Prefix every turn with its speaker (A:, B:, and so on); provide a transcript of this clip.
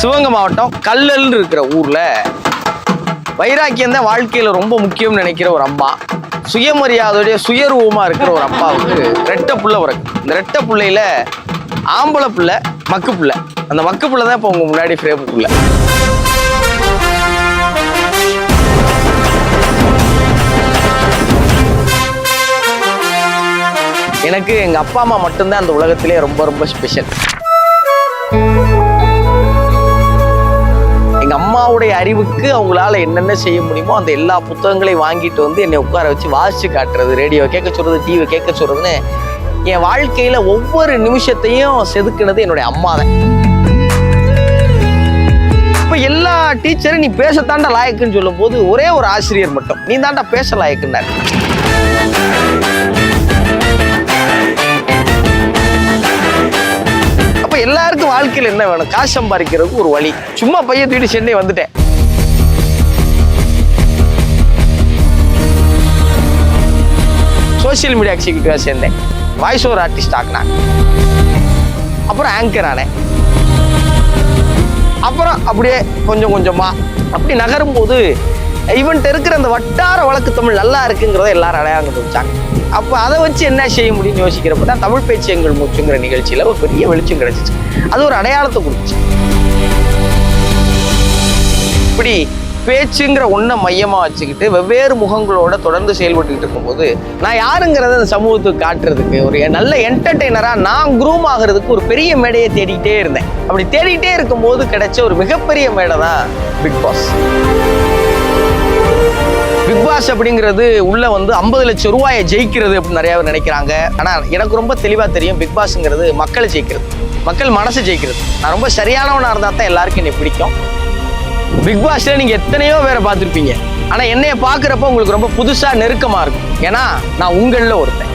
A: சிவகங்கை மாவட்டம் கல்லல்னு இருக்கிற ஊரில் வைராக்கியம் தான் வாழ்க்கையில் ரொம்ப முக்கியம்னு நினைக்கிற ஒரு அம்மா. சுயமரியாதையுடைய சுயரூபமாக இருக்கிற ஒரு அப்பாவுக்கு ரெட்டை புள்ள பிறகு. இந்த ரெட்டை புள்ளையில ஆம்பளை பிள்ளை மக்கு பிள்ளை. அந்த மக்கு பிள்ளை தான் இப்போ உங்க முன்னாடி ஃப்ரேம் பிள்ளை. எனக்கு எங்கள் அப்பா அம்மா மட்டும்தான் அந்த உலகத்திலே ரொம்ப ரொம்ப ஸ்பெஷல் அம்மாவுடைய அறிவுக்கு அவங்களால என்னென்ன செய்ய முடியுமோ அந்த எல்லா புத்தகங்களையும் வாங்கிட்டு வந்து என்னை உட்கார வச்சு வாசிச்சு காட்டுறது ரேடியோ கேட்க சொல்றது டிவி கேட்க சொல்றதுன்னு என் வாழ்க்கையில ஒவ்வொரு நிமிஷத்தையும் செதுக்குனது என்னுடைய அம்மா தான். எல்லா டீச்சரும் நீ பேசத்தாண்டா லாயக்குன்னு சொல்லும்போது ஒரே ஒரு ஆசிரியர் மட்டும். நீ தாண்டா பேச லாயக்குன்னாரு. எல்லாருக்கும் வாழ்க்கையில என்ன வேணும்? காசு சம்பாதிக்கிறதுக்கு ஒரு வழி. சும்மா பையன் தூக்கிட்டு சென்னை வந்துட்டேன். சோசியல் மீடியா எக்ஸிக்யூட்டிவாக சேர்ந்தேன். வாய்ஸ் ஓவர் ஆர்டிஸ்ட் ஆக்கினாங்க. அப்புறம் ஆங்கர் ஆனேன். அப்புறம் அப்படியே கொஞ்சம் கொஞ்சமா அப்படி நகரும் போது இவன்ட்டு இருக்கிற அந்த வட்டார வழக்கு தமிழ் நல்லா இருக்குங்கிறத எல்லாரும் அடையாளம் கண்டுபிடிச்சாங்க. அப்போ அதை வச்சு என்ன செய்ய முடியும்னு யோசிக்கிறப்ப தான் தமிழ் பேச்சு எங்கள் மூச்சுங்கிற நிகழ்ச்சியில் ஒரு பெரிய வெளிச்சம் கிடைச்சிச்சு. அது ஒரு அடையாளத்தை கொடுத்துச்சு. இப்படி பேச்சுங்கிற ஒன்றை மையமாக வச்சுக்கிட்டு வெவ்வேறு முகங்களோட தொடர்ந்து செயல்பட்டுக்கிட்டு இருக்கும்போது நான் யாருங்கிறத அந்த சமூகத்துக்கு காட்டுறதுக்கு ஒரு நல்ல என்டர்டெய்னராக நான் குரூம் ஆகிறதுக்கு ஒரு பெரிய மேடையை தேடிக்கிட்டே இருந்தேன். அப்படி தேடிக்கிட்டே இருக்கும்போது கிடைச்ச ஒரு மிகப்பெரிய மேடை தான் பிக் பாஸ் பிக் அப்படிங்கிறது உள்ள வந்து ஐம்பது லட்சம் ரூபாயை ஜெயிக்கிறது அப்படின்னு நிறைய பேர் நினைக்கிறாங்க. ஆனால் எனக்கு ரொம்ப தெளிவாக தெரியும் பிக் பாஸ்ங்கிறது மக்களை ஜெயிக்கிறது. மக்கள் மனசை ஜெயிக்கிறது. நான் ரொம்ப சரியானவனாக இருந்தால் தான் எல்லாருக்கும் என்னை பிடிக்கும். பிக் பாஸ்ல நீங்க எத்தனையோ பேரை பார்த்துருப்பீங்க. ஆனால் என்னைய பார்க்குறப்ப உங்களுக்கு ரொம்ப புதுசாக நெருக்கமாக இருக்கும். ஏன்னா நான் உங்களில் ஒருத்தன்.